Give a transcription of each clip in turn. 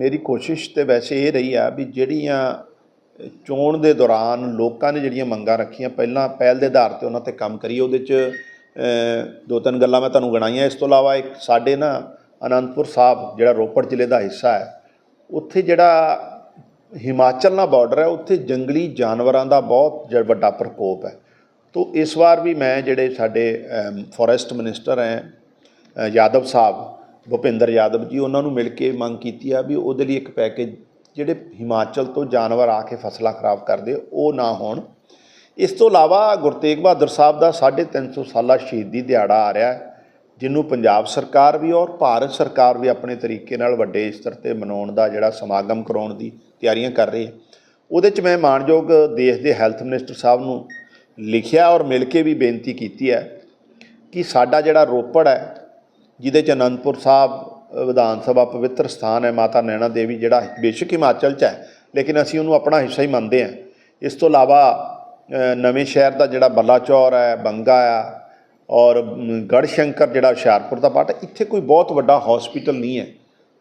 ਮੇਰੀ ਕੋਸ਼ਿਸ਼ ਤੇ ਵੈਸੇ ਇਹ ਰਹੀ ਆ ਵੀ ਜਿਹੜੀਆਂ ਚੋਣ ਦੇ ਦੌਰਾਨ ਲੋਕਾਂ ਨੇ ਜਿਹੜੀਆਂ ਮੰਗਾਂ ਰੱਖੀਆਂ, ਪਹਿਲਾਂ ਪਹਿਲ ਦੇ ਆਧਾਰ ਤੇ ਉਹਨਾਂ ਤੇ ਕੰਮ ਕਰੀਏ, ਉਹਦੇ 'ਚ ਦੋ ਤਿੰਨ ਗੱਲਾਂ ਮੈਂ ਤੁਹਾਨੂੰ ਗਣਾਈਆਂ। ਇਸ ਤੋਂ ਇਲਾਵਾ ਇੱਕ ਸਾਡੇ ਨਾ ਅਨੰਦਪੁਰ ਸਾਹਿਬ, ਜਿਹੜਾ ਰੋਪੜ ਜ਼ਿਲ੍ਹੇ ਦਾ ਹਿੱਸਾ ਹੈ, ਉੱਥੇ ਜਿਹੜਾ ਹਿਮਾਚਲ ਨਾਲ ਬਾਰਡਰ ਹੈ, ਉੱਥੇ ਜੰਗਲੀ ਜਾਨਵਰਾਂ ਦਾ ਬਹੁਤ ਜ- ਵੱਡਾ ਪ੍ਰਕੋਪ ਹੈ। ਤੋਂ ਇਸ ਵਾਰ ਵੀ ਮੈਂ ਜਿਹੜੇ ਸਾਡੇ ਫੋਰੈਸਟ ਮਿਨਿਸਟਰ ਹੈ ਯਾਦਵ ਸਾਹਿਬ ਭੁਪਿੰਦਰ ਯਾਦਵ ਜੀ, ਉਹਨਾਂ ਨੂੰ ਮਿਲ ਕੇ ਮੰਗ ਕੀਤੀ ਆ ਵੀ ਉਹਦੇ ਲਈ ਇੱਕ ਪੈਕੇਜ ਜਿਹੜੇ ਹਿਮਾਚਲ ਤੋਂ ਜਾਨਵਰ ਆ ਕੇ ਫਸਲਾਂ ਖਰਾਬ ਕਰਦੇ, ਉਹ ਨਾ ਹੋਣ। ਇਸ ਤੋਂ ਇਲਾਵਾ ਗੁਰੂ ਤੇਗ ਬਹਾਦਰ ਸਾਹਿਬ ਦਾ 350 ਸਾਲਾ ਸ਼ਹੀਦੀ ਦਿਹਾੜਾ ਆ ਰਿਹਾ ਹੈ, ਜਿਹਨੂੰ ਪੰਜਾਬ ਸਰਕਾਰ ਵੀ ਔਰ ਭਾਰਤ ਸਰਕਾਰ ਵੀ ਆਪਣੇ ਤਰੀਕੇ ਨਾਲ ਵੱਡੇ ਸਤਰ ਤੇ ਮਨਾਉਣ ਦਾ ਜਿਹੜਾ ਸਮਾਗਮ ਕਰਾਉਣ ਦੀ ਤਿਆਰੀਆਂ ਕਰ ਰਹੀ ਹੈ। ਉਹਦੇ 'ਚ ਮੈਂ ਮਾਣਯੋਗ ਦੇਸ਼ ਦੇ ਹੈਲਥ ਮਿਨਿਸਟਰ ਸਾਹਿਬ ਨੂੰ ਲਿਖਿਆ ਔਰ ਮਿਲ ਕੇ ਵੀ ਬੇਨਤੀ ਕੀਤੀ ਹੈ ਕਿ ਸਾਡਾ ਜਿਹੜਾ ਰੋਪੜ ਹੈ ਜਿਹਦੇ 'ਚ ਅਨੰਦਪੁਰ ਸਾਹਿਬ ਵਿਧਾਨ ਸਭਾ ਪਵਿੱਤਰ ਸਥਾਨ ਹੈ ਮਾਤਾ ਨੈਣਾ ਦੇਵੀ ਜਿਹੜਾ ਬੇਸ਼ੱਕ ਹਿਮਾਚਲ 'ਚ ਹੈ ਲੇਕਿਨ ਅਸੀਂ ਉਹਨੂੰ ਆਪਣਾ ਹਿੱਸਾ ਹੀ ਮੰਨਦੇ ਹਾਂ। ਇਸ ਤੋਂ ਇਲਾਵਾ ਨਵੇਂ ਸ਼ਹਿਰ ਦਾ ਜਿਹੜਾ ਬੱਲਾਚੌਰ ਹੈ ਬੰਗਾ ਆ ਔਰ ਮ, ਗੜ੍ਹਸ਼ੰਕਰ ਜਿਹੜਾ ਹੁਸ਼ਿਆਰਪੁਰ ਦਾ ਪਾਰਟ ਇੱਥੇ ਕੋਈ ਬਹੁਤ ਵੱਡਾ ਹਸਪੀਟਲ ਨਹੀਂ ਹੈ।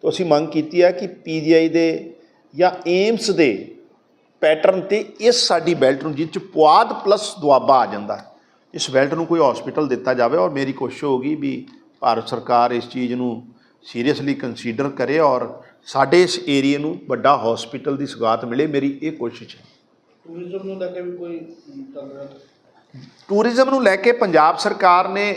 ਤਾਂ ਅਸੀਂ ਮੰਗ ਕੀਤੀ ਹੈ ਕਿ ਪੀਜੀਆਈ ਦੇ ਜਾਂ ਏਮਸ ਦੇ ਪੈਟਰਨ ਤੇ ਇਸ ਸਾਡੀ ਬੈਲਟ ਨੂੰ ਜਿਹ 'ਚ ਪੁਆਧ ਪਲੱਸ ਦੁਆਬਾ ਆ ਜਾਂਦਾ ਇਸ ਬੈਲਟ ਨੂੰ ਕੋਈ ਹਸਪੀਟਲ ਦਿੱਤਾ ਜਾਵੇ ਔਰ ਮੇਰੀ ਕੋਸ਼ਿਸ਼ ਹੋਗੀ ਵੀ ਭਾਰਤ ਸਰਕਾਰ ਇਸ ਚੀਜ਼ ਨੂੰ ਸੀਰੀਅਸਲੀ ਕੰਸੀਡਰ ਕਰੇ ਔਰ ਸਾਡੇ ਇਸ ਏਰੀਆ ਨੂੰ ਵੱਡਾ ਹਸਪੀਟਲ ਦੀ ਸੁਗਾਤ ਮਿਲੇ ਮੇਰੀ ਇਹ ਕੋਸ਼ਿਸ਼ ਹੈ। ਟੂਰਿਜ਼ਮ ਨੂੰ ਲੈ ਕੇ ਵੀ ਕੋਈ ਟੂਰਿਜ਼ਮ ਨੂੰ ਲੈ ਕੇ ਪੰਜਾਬ ਸਰਕਾਰ ਨੇ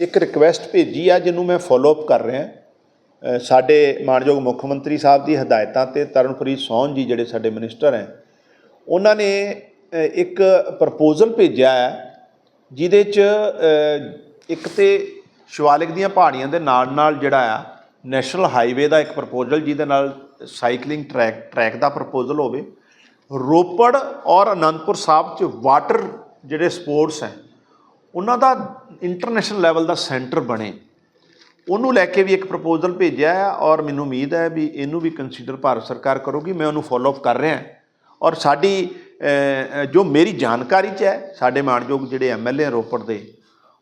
ਇੱਕ ਰਿਕਵੈਸਟ ਭੇਜੀ ਆ ਜਿਹਨੂੰ ਮੈਂ ਫੋਲੋ ਅਪ ਕਰ ਰਿਹਾ। ਸਾਡੇ ਮਾਨਯੋਗ ਮੁੱਖ ਮੰਤਰੀ ਸਾਹਿਬ ਦੀ ਹਦਾਇਤਾਂ ਤੇ ਤਰਨਪ੍ਰੀਤ ਸੌਨ ਜੀ ਜਿਹੜੇ ਸਾਡੇ ਮਿਨਿਸਟਰ ਹੈ ਉਹਨਾਂ ਨੇ ਇੱਕ ਪ੍ਰਪੋਜ਼ਲ ਭੇਜਿਆ ਹੈ ਜਿਹਦੇ 'ਚ ਇੱਕ ਤੇ ਸ਼ਿਵਾਲਿਕ ਦੀਆਂ ਪਹਾੜੀਆਂ ਦੇ ਨਾਲ ਨਾਲ ਜਿਹੜਾ ਆ, ਨੈਸ਼ਨਲ ਹਾਈਵੇ ਦਾ ਇੱਕ ਪ੍ਰਪੋਜ਼ਲ ਜਿਹਦੇ ਨਾਲ ਸਾਈਕਲਿੰਗ ਟਰੈਕ ਟਰੈਕ ਦਾ ਪ੍ਰਪੋਜ਼ਲ ਹੋਵੇ, ਰੋਪੜ ਔਰ ਅਨੰਦਪੁਰ ਸਾਹਿਬ 'ਚ ਵਾਟਰ ਜਿਹੜੇ ਸਪੋਰਟਸ ਹੈ, ਉਹਨਾਂ ਦਾ ਇੰਟਰਨੈਸ਼ਨਲ ਲੈਵਲ ਦਾ ਸੈਂਟਰ ਬਣੇ। ਉਹਨੂੰ ਲੈ ਕੇ ਵੀ ਇੱਕ ਪ੍ਰਪੋਜ਼ਲ ਭੇਜਿਆ ਹੈ ਔਰ ਮੈਨੂੰ ਉਮੀਦ ਹੈ ਵੀ ਇਹਨੂੰ ਵੀ ਕੰਸੀਡਰ ਭਾਰਤ ਸਰਕਾਰ ਕਰੂਗੀ। ਮੈਂ ਉਹਨੂੰ ਫੋਲੋ ਅਪ ਕਰ ਰਿਹਾ ਔਰ ਸਾਡੀ ਜੋ ਮੇਰੀ ਜਾਣਕਾਰੀ 'ਚ ਹੈ, ਸਾਡੇ ਮਾਣਯੋਗ ਜਿਹੜੇ ਐਮਐਲਏ ਰੋਪੜ ਦੇ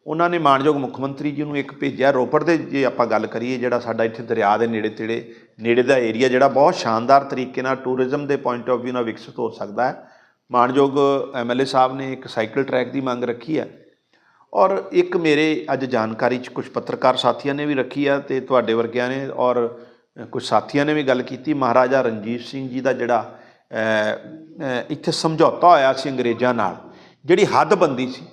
ਉਹਨਾਂ ਨੇ ਮਾਨਯੋਗ ਮੁੱਖ ਮੰਤਰੀ ਜੀ ਨੂੰ ਇੱਕ ਭੇਜਿਆ ਰੋਪੜ ਦੇ, ਜੇ ਆਪਾਂ ਗੱਲ ਕਰੀਏ ਜਿਹੜਾ ਸਾਡਾ ਇੱਥੇ ਦਰਿਆ ਦੇ ਨੇੜੇ ਤੇੜੇ, ਨੇੜੇ ਦਾ ਏਰੀਆ ਜਿਹੜਾ ਬਹੁਤ ਸ਼ਾਨਦਾਰ ਤਰੀਕੇ ਨਾਲ ਟੂਰਿਜ਼ਮ ਦੇ ਪੁਆਇੰਟ ਆਫ View ਨਾਲ ਵਿਕਸਿਤ ਹੋ ਸਕਦਾ ਹੈ। ਮਾਨਯੋਗ ਐਮਐਲਏ ਸਾਹਿਬ ਨੇ ਇੱਕ ਸਾਈਕਲ ਟਰੈਕ ਦੀ ਮੰਗ ਰੱਖੀ ਹੈ। ਔਰ ਇੱਕ ਮੇਰੇ ਅੱਜ ਜਾਣਕਾਰੀ 'ਚ ਕੁਝ ਪੱਤਰਕਾਰ ਸਾਥੀਆਂ ਨੇ ਵੀ ਰੱਖੀ ਆ ਤੇ ਤੁਹਾਡੇ ਵਰਗਿਆਂ ਨੇ ਔਰ ਕੁਝ ਸਾਥੀਆਂ ਨੇ ਵੀ ਗੱਲ ਕੀਤੀ। ਮਹਾਰਾਜਾ ਰਣਜੀਤ ਸਿੰਘ ਜੀ ਦਾ ਜਿਹੜਾ ਇੱਥੇ ਸਮਝੌਤਾ ਹੋਇਆ ਸੀ ਅੰਗਰੇਜ਼ਾਂ ਨਾਲ, ਜਿਹੜੀ ਹੱਦਬੰਦੀ ਸੀ।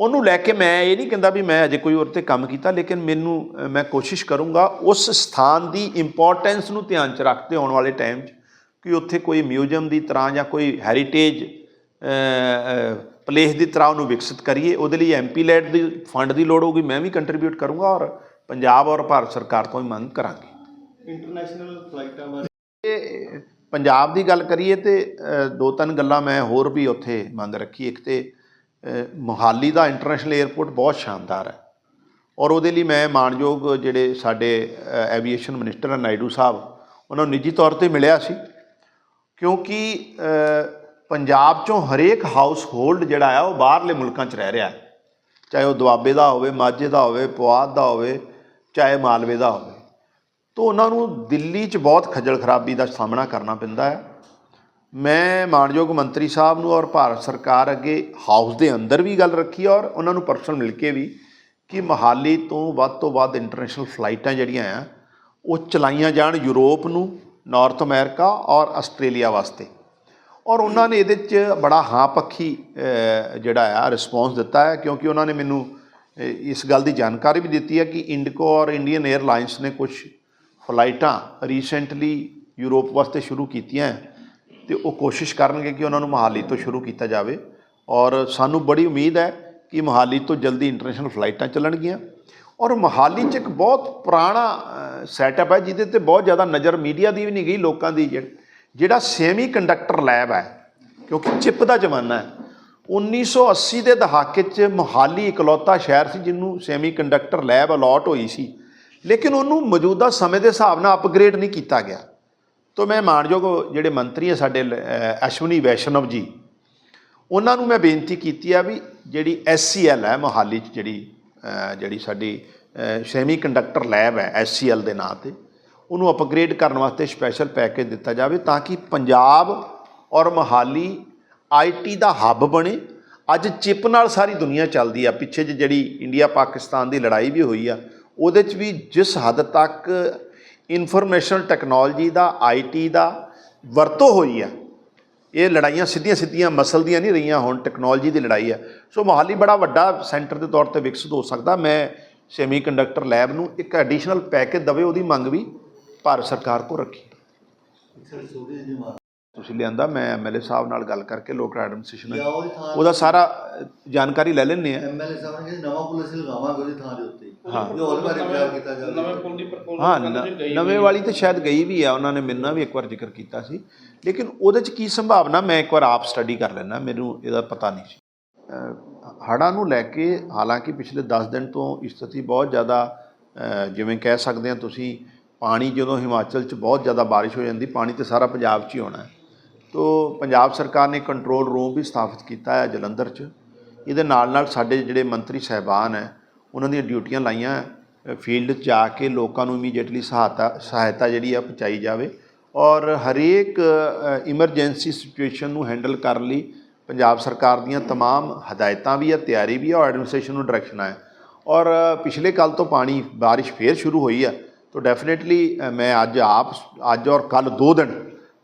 ਉਹਨੂੰ ਲੈ ਕੇ ਮੈਂ ਇਹ ਨਹੀਂ ਕਹਿੰਦਾ ਵੀ ਮੈਂ ਅਜੇ ਕੋਈ ਹੋਰ ਤੇ ਕੰਮ ਕੀਤਾ ਲੇਕਿਨ ਮੈਨੂੰ ਮੈਂ ਕੋਸ਼ਿਸ਼ ਕਰੂੰਗਾ ਉਸ ਸਥਾਨ ਦੀ ਇੰਪੋਰਟੈਂਸ ਨੂੰ ਧਿਆਨ 'ਚ ਰੱਖਦੇ ਆਉਣ ਵਾਲੇ ਟਾਈਮ 'ਚ ਕਿ ਉੱਥੇ ਕੋਈ ਮਿਊਜ਼ੀਅਮ ਦੀ ਤਰ੍ਹਾਂ ਜਾਂ ਕੋਈ ਹੈਰੀਟੇਜ ਪਲੇਸ ਦੀ ਤਰ੍ਹਾਂ ਉਹਨੂੰ ਵਿਕਸਿਤ ਕਰੀਏ। ਉਹਦੇ ਲਈ ਐਮਪੀ ਲੈਡ ਦੀ ਫੰਡ ਦੀ ਲੋੜ ਹੋਊਗੀ ਮੈਂ ਵੀ ਕੰਟਰੀਬਿਊਟ ਕਰੂੰਗਾ ਔਰ ਪੰਜਾਬ ਔਰ ਭਾਰਤ ਸਰਕਾਰ ਤੋਂ ਵੀ ਮੰਗ ਕਰਾਂਗੇ। ਇੰਟਰਨੈਸ਼ਨਲ ਫਲਾਈਟਾਂ ਬਾਰੇ। ਪੰਜਾਬ ਦੀ ਗੱਲ ਕਰੀਏ ਤੇ ਦੋ ਤਿੰਨ ਗੱਲਾਂ ਮੈਂ ਹੋਰ ਵੀ ਉੱਥੇ ਮੰਗ ਰੱਖੀ। ਇੱਕ ਤੇ ਮੋਹਾਲੀ ਦਾ ਇੰਟਰਨੈਸ਼ਨਲ 에ਅਰਪੋਰਟ ਬਹੁਤ ਸ਼ਾਨਦਾਰ ਹੈ। ਔਰ ਉਹਦੇ ਲਈ ਮੈਂ ਮਾਣਯੋਗ ਜਿਹੜੇ ਸਾਡੇ ਐਵੀਏਸ਼ਨ ਮਿਨਿਸਟਰ ਨਾਇਡੂ ਸਾਹਿਬ, ਉਹਨਾਂ ਨੂੰ ਨਿੱਜੀ ਤੌਰ ਤੇ ਮਿਲਿਆ ਸੀ। ਕਿਉਂਕਿ ਪੰਜਾਬ ਚੋਂ ਹਰੇਕ ਹਾਊਸ ਹੋਲਡ ਜਿਹੜਾ ਆ ਉਹ ਬਾਹਰਲੇ ਮੁਲਕਾਂ 'ਚ ਰਹਿ ਰਿਹਾ ਹੈ। ਚਾਹੇ ਉਹ ਦੁਆਬੇ ਦਾ ਹੋਵੇ, ਮਾਝੇ ਦਾ ਹੋਵੇ, ਪੁਆਧ ਦਾ ਹੋਵੇ, ਚਾਹੇ ਮਾਲਵੇ ਦਾ ਹੋਵੇ। ਤੋਂ ਉਹਨਾਂ ਨੂੰ ਦਿੱਲੀ 'ਚ ਬਹੁਤ ਖੱਜਲ ਖਰਾਬੀ ਦਾ ਸਾਹਮਣਾ ਕਰਨਾ ਪੈਂਦਾ ਹੈ। ਮੈਂ ਮਾਨਯੋਗ ਮੰਤਰੀ ਸਾਹਿਬ ਨੂੰ ਔਰ ਭਾਰਤ ਸਰਕਾਰ ਅੱਗੇ ਹਾਊਸ ਦੇ ਅੰਦਰ ਵੀ ਗੱਲ ਰੱਖੀ ਔਰ ਉਹਨਾਂ ਨੂੰ ਪਰਸਨਲ ਮਿਲ ਕੇ ਵੀ ਕਿ ਮਹਾਲੀ ਤੋਂ ਵੱਧ ਤੋਂ ਵੱਧ ਇੰਟਰਨੈਸ਼ਨਲ ਫਲਾਈਟਾਂ ਜਿਹੜੀਆਂ ਆ, ਉਹ ਚਲਾਈਆਂ ਜਾਣ ਯੂਰਪ ਨੂੰ ਨਾਰਥ ਅਮਰੀਕਾ ਔਰ ਆਸਟ੍ਰੇਲੀਆ ਵਾਸਤੇ। ਔਰ ਉਹਨਾਂ ਨੇ ਇਹਦੇ 'ਚ ਬੜਾ ਹਾਂ ਪੱਖੀ ਜਿਹੜਾ ਆ ਰਿਸਪੌਂਸ ਦਿੱਤਾ ਹੈ ਕਿਉਂਕਿ ਉਹਨਾਂ ਨੇ ਮੈਨੂੰ ਇਸ ਗੱਲ ਦੀ ਜਾਣਕਾਰੀ ਵੀ ਦਿੱਤੀ ਹੈ ਕਿ ਇੰਡਕੋ ਔਰ ਇੰਡੀਅਨ 에ਅਰਲਾਈਨਸ ਨੇ ਕੁਝ ਫਲਾਈਟਾਂ ਰੀਸੈਂਟਲੀ ਯੂਰਪ ਵਾਸਤੇ ਸ਼ੁਰੂ ਕੀਤੀਆਂ ਹੈ। ਤੇ ਉਹ ਕੋਸ਼ਿਸ਼ ਕਰਨਗੇ ਕਿ ਉਹਨਾਂ ਨੂੰ ਮੋਹਾਲੀ ਤੋਂ ਸ਼ੁਰੂ ਕੀਤਾ ਜਾਵੇ। ਔਰ ਸਾਨੂੰ ਬੜੀ ਉਮੀਦ ਹੈ ਕਿ ਮੋਹਾਲੀ ਤੋਂ ਜਲਦੀ ਇੰਟਰਨੈਸ਼ਨਲ ਫਲਾਈਟਾਂ ਚੱਲਣਗੀਆਂ। ਔਰ ਮੋਹਾਲੀ 'ਚ ਇੱਕ ਬਹੁਤ ਪੁਰਾਣਾ ਸੈਟਅਪ ਹੈ, ਜਿਹਦੇ ਤੇ ਬਹੁਤ ਜ਼ਿਆਦਾ ਨਜ਼ਰ ਮੀਡੀਆ ਦੀ ਵੀ ਨਹੀਂ ਗਈ, ਲੋਕਾਂ ਦੀ ਜਿਹੜਾ ਸੈਮੀ ਕੰਡਕਟਰ ਲੈਬ ਹੈ, ਕਿਉਂਕਿ ਚਿਪ ਦਾ ਜ਼ਮਾਨਾ ਹੈ। 1980 ਦੇ ਦਹਾਕੇ 'ਚ ਮੋਹਾਲੀ ਇਕਲੌਤਾ ਸ਼ਹਿਰ ਸੀ, ਜਿਹਨੂੰ ਸੈਮੀ ਕੰਡਕਟਰ ਲੈਬ ਅਲਾਟ ਹੋਈ ਸੀ। ਲੇਕਿਨ ਉਹਨੂੰ ਮੌਜੂਦਾ ਸਮੇਂ ਦੇ ਹਿਸਾਬ ਨਾਲ ਅਪਗ੍ਰੇਡ ਨਹੀਂ ਕੀਤਾ ਗਿਆ। ਤੋਂ ਮੈਂ ਮਾਨਯੋਗ ਜਿਹੜੇ ਮੰਤਰੀ ਹੈ ਸਾਡੇ ਲ- ਅਸ਼ਵਨੀ ਵੈਸ਼ਨਵ ਜੀ, ਉਹਨਾਂ ਨੂੰ ਮੈਂ ਬੇਨਤੀ ਕੀਤੀ ਆ ਵੀ ਜਿਹੜੀ ਐਸਸੀਐਲ ਹੈ ਮੋਹਾਲੀ 'ਚ ਜਿਹੜੀ ਜਿਹੜੀ ਸਾਡੀ ਸੈਮੀ ਕੰਡਕਟਰ ਲੈਬ ਹੈ ਐਸਸੀਐਲ ਦੇ ਨਾਂ ਤੇ, ਉਹਨੂੰ ਅਪਗ੍ਰੇਡ ਕਰਨ ਵਾਸਤੇ ਸਪੈਸ਼ਲ ਪੈਕੇਜ ਦਿੱਤਾ ਜਾਵੇ ਤਾਂ ਕਿ ਪੰਜਾਬ ਔਰ ਮੋਹਾਲੀ ਆਈਟੀ ਦਾ ਹੱਬ ਬਣੇ। ਅੱਜ ਚਿਪ ਨਾਲ ਸਾਰੀ ਦੁਨੀਆ ਚੱਲਦੀ ਆ, ਪਿੱਛੇ ਜਿਹੇ ਜਿਹੜੀ ਇੰਡੀਆ ਪਾਕਿਸਤਾਨ ਦੀ ਲੜਾਈ ਵੀ ਹੋਈ ਆ, ਉਹਦੇ 'ਚ ਵੀ ਜਿਸ ਹੱਦ ਤੱਕ ਇਨਫੋਰਮੇਸ਼ਨ ਟੈਕਨੋਲੋਜੀ ਦਾ ਆਈਟੀ ਦਾ ਵਰਤੋਂ ਹੋਈ ਆ। ਇਹ ਲੜਾਈਆਂ ਸਿੱਧੀਆਂ ਸਿੱਧੀਆਂ ਮਸਲ ਦੀਆਂ ਨਹੀਂ ਰਹੀਆਂ ਹੁਣ, ਟੈਕਨੋਲੋਜੀ ਦੀ ਲੜਾਈ ਆ। ਸੋ ਮੋਹਾਲੀ ਬੜਾ ਵੱਡਾ ਸੈਂਟਰ ਦੇ ਤੌਰ ਤੇ ਵਿਕਸਿਤ ਹੋ ਸਕਦਾ। ਮੈਂ ਸੈਮੀ ਕੰਡਕਟਰ ਲੈਬ ਨੂੰ ਇੱਕ ਐਡੀਸ਼ਨਲ ਪੈਕੇਜ ਦਵੇ, ਉਹਦੀ ਮੰਗ ਵੀ ਭਾਰਤ ਸਰਕਾਰ ਕੋ ਰੱਖੀ। ਤੁਸੀਂ ਲਿਆਂਦਾ ਮੈਂ ਐਮਐਲਏ ਸਾਹਿਬ ਨਾਲ ਗੱਲ ਕਰਕੇ ਲੋਕ ਐਡਮਿਨਿਸਟ੍ਰੇਸ਼ਨ ਜਾਂ ਉਹਦੀ ਸਾਰਾ ਜਾਣਕਾਰੀ ਲੈ ਲੈਣੇ ਆ ਐਮਐਲਏ ਸਾਹਿਬ ਨੇ ਨਵਾਂ ਪੁਲਿਸ ਲਗਾਵਾਂਗੇ ਉਹਦੀ ਥਾਂ ਦੇ ਉੱਤੇ ਹਾਂ। ਇਹ ਹੋਰ ਬਾਰੇ ਵਿਚਾਰ ਕੀਤਾ ਜਾਵੇ। ਨਵੇਂ ਪੁਲ ਦੀ ਪ੍ਰਪੋਜ਼ਲ ਹਾਂ ਨਵੇਂ ਵਾਲੀ ਤੇ ਸ਼ਾਇਦ ਗਈ ਵੀ ਆ ਉਹਨਾਂ ਨੇ ਮੇਰੇ ਨਾਲ ਵੀ ਇੱਕ ਵਾਰ ਜ਼ਿਕਰ ਕੀਤਾ ਸੀ। ਲੇਕਿਨ ਉਹਦੇ ਚ ਕੀ ਸੰਭਾਵਨਾ ਮੈਂ ਇੱਕ ਵਾਰ ਆਪ ਸਟੱਡੀ ਕਰ ਲੈਣਾ ਮੈਨੂੰ ਇਹਦਾ ਪਤਾ ਨਹੀਂ ਸੀ। ਹੜ੍ਹਾਂ ਨੂੰ ਲੈ ਕੇ ਹਾਲਾਂਕਿ ਪਿਛਲੇ 10 ਦਿਨ ਤੋਂ ਸਥਿਤੀ ਬਹੁਤ ਜ਼ਿਆਦਾ ਜਿਵੇਂ ਕਹਿ ਸਕਦੇ ਆ ਤੁਸੀਂ ਪਾਣੀ ਜਦੋਂ ਹਿਮਾਚਲ 'ਚ ਬਹੁਤ ਜ਼ਿਆਦਾ ਬਾਰਿਸ਼ ਹੋ ਜਾਂਦੀ ਪਾਣੀ ਤੇ ਸਾਰਾ ਪੰਜਾਬ 'ਚ ਹੀ ਆਉਣਾ ਹੈ। ਤੋ ਪੰਜਾਬ ਸਰਕਾਰ ਨੇ ਕੰਟਰੋਲ ਰੂਮ ਵੀ ਸਥਾਪਿਤ ਕੀਤਾ ਹੈ ਜਲੰਧਰ 'ਚ ਇਹਦੇ ਨਾਲ ਨਾਲ ਸਾਡੇ ਜਿਹੜੇ ਮੰਤਰੀ ਸਹਿਬਾਨ ਹੈ ਉਹਨਾਂ ਦੀਆਂ ਡਿਊਟੀਆਂ ਲਾਈਆਂ ਫੀਲਡ 'ਚ ਜਾ ਕੇ ਲੋਕਾਂ ਨੂੰ ਇਮੀਡੀਏਟਲੀ ਸਹਾਇਤਾ ਸਹਾਇਤਾ ਜਿਹੜੀ ਆ ਪਹੁੰਚਾਈ ਜਾਵੇ ਔਰ ਹਰੇਕ ਇਮਰਜੈਂਸੀ ਸਿਚੁਏਸ਼ਨ ਨੂੰ ਹੈਂਡਲ ਕਰਨ ਲਈ ਪੰਜਾਬ ਸਰਕਾਰ ਦੀਆਂ तमाम ਹਦਾਇਤਾਂ ਵੀ ਆ ਤਿਆਰੀ ਵੀ ਆ ਔਰ ਐਡਮਿਨਿਸਟ੍ਰੇਸ਼ਨ ਨੂੰ ਡਾਇਰੈਕਸ਼ਨਾਂ ਹੈ ਔਰ ਅ, ਪਿਛਲੇ ਕੱਲ ਤੋਂ ਪਾਣੀ ਬਾਰਿਸ਼ ਫੇਰ ਸ਼ੁਰੂ ਹੋਈ ਆ ਤਾਂ ਡੈਫੀਨਿਟਲੀ ਮੈਂ ਅੱਜ ਆਪ ਅੱਜ ਔਰ ਕੱਲ ਦੋ ਦਿਨ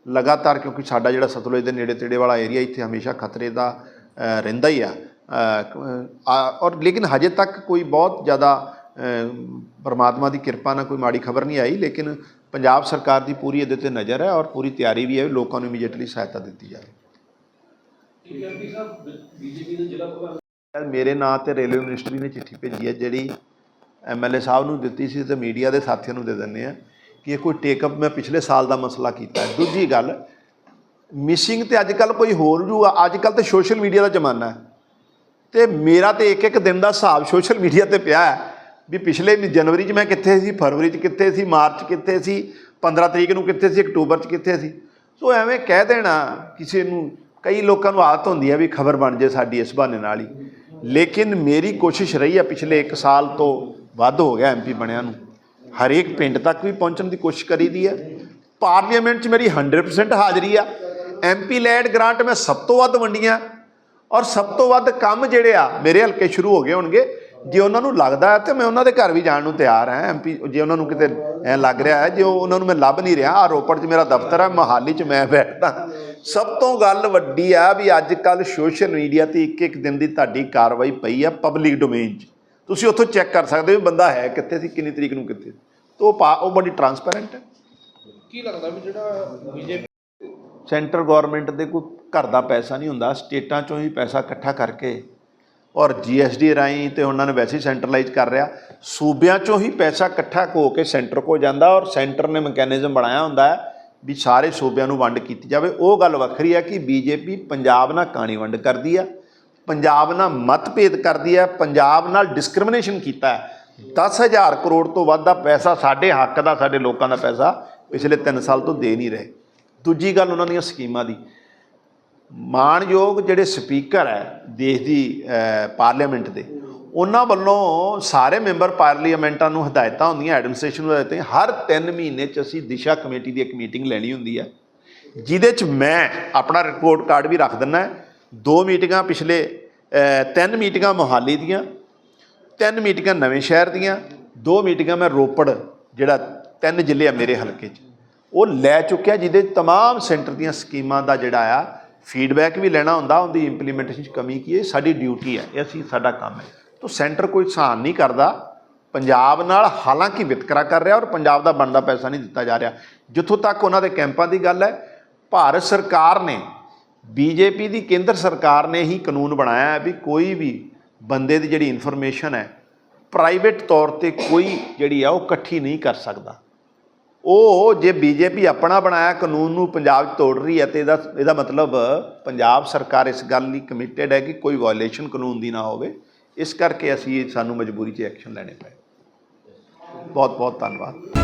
ਲਗਾਤਾਰ ਕਿਉਂਕਿ ਸਾਡਾ ਜਿਹੜਾ ਸਤਲੁਜ ਦੇ ਨੇੜੇ ਤੇੜੇ ਵਾਲਾ ਏਰੀਆ ਇੱਥੇ ਹਮੇਸ਼ਾ ਖਤਰੇ ਦਾ ਰਹਿੰਦਾ ਹੀ ਆ। ਔਰ ਲੇਕਿਨ ਹਜੇ ਤੱਕ ਕੋਈ ਬਹੁਤ ਜ਼ਿਆਦਾ ਪਰਮਾਤਮਾ ਦੀ ਕਿਰਪਾ ਨਾਲ ਕੋਈ ਮਾੜੀ ਖਬਰ ਨਹੀਂ ਆਈ, ਲੇਕਿਨ ਪੰਜਾਬ ਸਰਕਾਰ ਦੀ ਪੂਰੀ ਇਹਦੇ ਤੇ ਨਜ਼ਰ ਹੈ ਔਰ ਪੂਰੀ ਤਿਆਰੀ ਵੀ ਹੈ ਲੋਕਾਂ ਨੂੰ ਇਮੀਡੀਏਟਲੀ ਸਹਾਇਤਾ ਦਿੱਤੀ ਜਾਵੇ। ਯਾਰ ਮੇਰੇ ਨਾਂ ਤੇ ਰੇਲਵੇ ਮਿਨਿਸਟਰੀ ਨੇ ਚਿੱਠੀ ਭੇਜੀ ਹੈ, ਜਿਹੜੀ ਐਮਐਲਏ ਸਾਹਿਬ ਨੂੰ ਦਿੱਤੀ ਸੀ ਤੇ ਮੀਡੀਆ ਦੇ ਸਾਥੀਆਂ ਨੂੰ ਦੇ ਦਿੰਦੇ ਆ ਕਿ ਇਹ ਕੋਈ ਟੇਕਅਪ ਮੈਂ ਪਿਛਲੇ ਸਾਲ ਦਾ ਮਸਲਾ ਕੀਤਾ। ਹੈ ਦੂਜੀ ਗੱਲ ਮਿਸਿੰਗ ਤੇ ਅੱਜ ਕੱਲ ਕੋਈ ਹੋਰ ਜੂ ਆ। ਅੱਜ ਕੱਲ ਤੇ ਸੋਸ਼ਲ ਮੀਡੀਆ ਦਾ ਜ਼ਮਾਨਾ ਹੈ। ਤੇ ਮੇਰਾ ਤੇ ਇੱਕ ਇੱਕ ਦਿਨ ਦਾ ਹਿਸਾਬ ਸੋਸ਼ਲ ਮੀਡੀਆ ਤੇ ਪਿਆ ਹੈ ਵੀ ਪਿਛਲੇ ਮਹੀ- ਜਨਵਰੀ 'ਚ ਮੈਂ ਕਿੱਥੇ ਸੀ, ਫਰਵਰੀ 'ਚ ਕਿੱਥੇ ਸੀ, ਮਾਰਚ ਕਿੱਥੇ ਸੀ 15 ਤਰੀਕ ਨੂੰ ਕਿੱਥੇ ਸੀ, ਅਕਤੂਬਰ 'ਚ ਕਿੱਥੇ ਸੀ। ਸੋ ਐਵੇਂ ਕਹਿ ਦੇਣਾ ਕਿਸੇ ਨੂੰ, ਕਈ ਲੋਕਾਂ ਨੂੰ ਆਦਤ ਹੁੰਦੀ ਹੈ ਵੀ ਖਬਰ ਬਣ ਜੇ ਸਾਡੀ ਇਸ ਬਹਾਨੇ ਨਾਲ ਹੀ। ਲੇਕਿਨ ਮੇਰੀ ਕੋਸ਼ਿਸ਼ ਰਹੀ ਹੈ ਪਿਛਲੇ 1 ਸਾਲ ਤੋਂ ਵੱਧ ਹੋ ਗਿਆ ਐਮਪੀ ਬਣਿਆ ਨੂੰ। ਹਰੇਕ ਪਿੰਡ ਤੱਕ ਵੀ ਪਹੁੰਚਣ ਦੀ ਕੋਸ਼ਿਸ਼ ਕਰੀਦੀ ਹੈ। ਪਾਰਲੀਮੈਂਟ 'ਚ ਮੇਰੀ 100% ਹਾਜ਼ਰੀ ਆ। ਐਮਪੀ ਲੈਡ ਗ੍ਰਾਂਟ ਮੈਂ ਸਭ ਤੋਂ ਵੱਧ ਵੰਡੀਆਂ ਔਰ ਸਭ ਤੋਂ ਵੱਧ ਕੰਮ ਜਿਹੜੇ ਆ ਮੇਰੇ ਹਲਕੇ ਸ਼ੁਰੂ ਹੋ ਗਏ ਹੋਣਗੇ। ਜੇ ਉਹਨਾਂ ਨੂੰ ਲੱਗਦਾ ਹੈ ਤੇ ਮੈਂ ਉਹਨਾਂ ਦੇ ਘਰ ਵੀ ਜਾਣ ਨੂੰ ਤਿਆਰ ਹਾਂ। ਐਮਪੀ ਜੇ ਉਹਨਾਂ ਨੂੰ ਕਿਤੇ ਐ ਲੱਗ ਰਿਹਾ ਹੈ, ਜੇ ਉਹਨਾਂ ਨੂੰ ਮੈਂ ਲੱਭ ਨਹੀਂ ਰਿਹਾ ਆ ਰੋਪੜ 'ਚ ਮੇਰਾ ਦਫ਼ਤਰ ਹੈ, ਮੋਹਾਲੀ 'ਚ ਮੈਂ ਬੈਠਦਾ। ਸਭ ਤੋਂ ਗੱਲ ਵੱਡੀ ਆ ਵੀ ਅੱਜ ਕੱਲ ਸੋਸ਼ਲ ਮੀਡੀਆ ਤੇ ਇੱਕ ਇੱਕ ਦਿਨ ਦੀ ਤੁਹਾਡੀ ਕਾਰਵਾਈ ਪਈ ਆ ਪਬਲਿਕ ਡੋਮੇਨ 'ਚ। ਤੁਸੀਂ ਉੱਥੋਂ ਚੈੱਕ ਕਰ ਸਕਦੇ ਹੋ ਬੰਦਾ ਹੈ ਕਿੱਥੇ ਸੀ ਕਿੰਨੀ ਤਰੀਕ ਨੂੰ ਕਿੱਥੇ ਤੋਂ ਉਹ ਪਾ- ਉਹ ਬੜੀ ਟਰਾਂਸਪੈਰੈਂਟ ਹੈ। ਕੀ ਲੱਗਦਾ ਵੀ ਜਿਹੜਾ ਬੀਜੇਪੀ ਸੈਂਟਰ ਗਵਰਨਮੈਂਟ ਦੇ ਕੋਈ ਘਰ ਦਾ ਪੈਸਾ ਨਹੀਂ ਹੁੰਦਾ ਸਟੇਟਾਂ ਚੋਂ ਹੀ ਪੈਸਾ ਇਕੱਠਾ ਕਰਕੇ ਔਰ ਜੀਐਸਡੀ ਰਾਹੀਂ ਤੇ ਉਹਨਾਂ ਨੇ ਵੈਸੇ ਹੀ ਸੈਂਟਰਲਾਈਜ਼ ਕਰ ਰਿਹਾ। ਸੂਬਿਆਂ ਚੋਂ ਹੀ ਪੈਸਾ ਇਕੱਠਾ ਹੋ ਕੇ ਸੈਂਟਰ ਕੋ ਜਾਂਦਾ ਔਰ ਸੈਂਟਰ ਨੇ ਮੈਕੈਨਿਜ਼ਮ ਬਣਾਇਆ ਹੁੰਦਾ ਹੈ ਵੀ ਸਾਰੇ ਸੂਬਿਆਂ ਨੂੰ ਵੰਡ ਕੀਤੀ ਜਾਵੇ। ਉਹ ਗੱਲ ਵੱਖਰੀ ਹੈ ਕਿ ਬੀਜੇਪੀ ਪੰਜਾਬ ਨਾਲ ਕਾਣੀ ਵੰਡ ਕਰਦੀ ਆ ਪੰਜਾਬ ਨਾਲ ਮਤਭੇਦ ਕਰਦੀ ਹੈ ਪੰਜਾਬ ਨਾਲ ਡਿਸਕ੍ਰਿਮੀਨੇਸ਼ਨ ਕੀਤਾ ਹੈ। 10000 ਕਰੋੜ ਤੋਂ ਵੱਧ ਦਾ ਪੈਸਾ ਸਾਡੇ ਹੱਕ ਦਾ ਸਾਡੇ ਲੋਕਾਂ ਦਾ ਪੈਸਾ ਪਿਛਲੇ 3 ਸਾਲ ਤੋਂ ਦੇ ਨਹੀਂ ਰਹੇ। ਦੂਜੀ ਗੱਲ ਉਹਨਾਂ ਦੀਆਂ ਸਕੀਮਾਂ ਦੀ। ਮਾਣਯੋਗ ਜਿਹੜੇ ਸਪੀਕਰ ਹੈ ਦੇਸ਼ ਦੀ ਅਹ, ਪਾਰਲੀਮੈਂਟ ਦੇ ਉਹਨਾਂ ਵੱਲੋਂ ਸਾਰੇ ਮੈਂਬਰ ਪਾਰਲੀਮੈਂਟਾਂ ਨੂੰ ਹਦਾਇਤਾਂ ਹੁੰਦੀਆਂ ਐਡਮਿਨਿਸਟ੍ਰੇਸ਼ਨ ਨੂੰ ਹਦਾਇਤਾਂ ਹਰ 3 ਮਹੀਨੇ ਚ ਅਸੀਂ ਦਿਸ਼ਾ ਕਮੇਟੀ ਦੀ ਇੱਕ ਮੀਟਿੰਗ ਲੈਣੀ ਹੁੰਦੀ ਹੈ। ਜਿਹਦੇ ਚ ਮੈਂ ਆਪਣਾ ਰਿਪੋਰਟ ਕਾਰਡ ਵੀ ਰੱਖ ਦਿੰਦਾ ਦੋ ਮੀਟਿੰਗਾਂ ਪਿਛਲੇ ਤਿੰਨ ਮੀਟਿੰਗਾਂ ਮੋਹਾਲੀ ਦੀਆਂ, ਤਿੰਨ ਮੀਟਿੰਗਾਂ ਨਵੇਂ ਸ਼ਹਿਰ ਦੀਆਂ, ਦੋ ਮੀਟਿੰਗਾਂ ਮੈਂ ਰੋਪੜ, ਜਿਹੜਾ ਤਿੰਨ ਜ਼ਿਲ੍ਹੇ ਆ ਮੇਰੇ ਹਲਕੇ 'ਚ। ਉਹ ਲੈ ਚੁੱਕਿਆ ਜਿਹਦੇ 'ਚ ਤਮਾਮ ਸੈਂਟਰ ਦੀਆਂ ਸਕੀਮਾਂ ਦਾ ਜਿਹੜਾ ਆ ਫੀਡਬੈਕ ਵੀ ਲੈਣਾ ਹੁੰਦਾ, ਉਹਦੀ ਇੰਪਲੀਮੈਂਟੇਸ਼ਨ 'ਚ ਕਮੀ ਕੀ ਹੈ ਸਾਡੀ ਡਿਊਟੀ ਹੈ, ਇਹ ਅਸੀਂ, ਸਾਡਾ ਕੰਮ ਹੈ। ਤਾਂ ਸੈਂਟਰ ਕੋਈ ਸਹਾਨ ਨਹੀਂ ਕਰਦਾ, ਪੰਜਾਬ ਨਾਲ ਹਾਲਾਂਕਿ ਵਿਤਕਰਾ ਕਰ ਰਿਹਾ ਔਰ ਪੰਜਾਬ ਦਾ ਬਣਦਾ ਪੈਸਾ ਨਹੀਂ ਦਿੱਤਾ ਜਾ ਰਿਹਾ। ਜਿੱਥੋਂ ਤੱਕ ਉਹਨਾਂ ਦੇ ਕੈਂਪਾਂ ਦੀ ਗੱਲ ਹੈ, ਭਾਰਤ ਸਰਕਾਰ ਨੇ ਬੀਜੇਪੀ ਦੀ ਕੇਂਦਰ ਸਰਕਾਰ ਨੇ ਹੀ ਕਾਨੂੰਨ ਬਣਾਇਆ ਹੈ ਵੀ ਕੋਈ ਵੀ ਬੰਦੇ ਦੀ ਜਿਹੜੀ ਇਨਫੋਰਮੇਸ਼ਨ ਹੈ ਪ੍ਰਾਈਵੇਟ ਤੌਰ ਤੇ ਕੋਈ ਜਿਹੜੀ ਆ ਉਹ ਇਕੱਠੀ ਨਹੀਂ ਕਰ ਸਕਦਾ। ਉਹ ਜੇ ਬੀਜੇਪੀ ਆਪਣਾ ਬਣਾਇਆ, ਕਾਨੂੰਨ ਨੂੰ ਪੰਜਾਬ 'ਚ ਤੋੜ ਰਹੀ ਹੈ ਤੇ ਇਹਦਾ ਇਹਦਾ ਮਤਲਬ ਪੰਜਾਬ ਸਰਕਾਰ ਇਸ ਗੱਲ ਲਈ ਕਮਿਟਿਡ ਹੈ ਕਿ ਕੋਈ ਵਾਇਓਲੇਸ਼ਨ ਕਾਨੂੰਨ ਦੀ ਨਾ ਹੋਵੇ। ਇਸ ਕਰਕੇ ਅਸੀਂ ਸਾਨੂੰ ਮਜਬੂਰੀ 'ਚ ਐਕਸ਼ਨ ਲੈਣੇ ਪਏ। ਬਹੁਤ ਬਹੁਤ ਧੰਨਵਾਦ।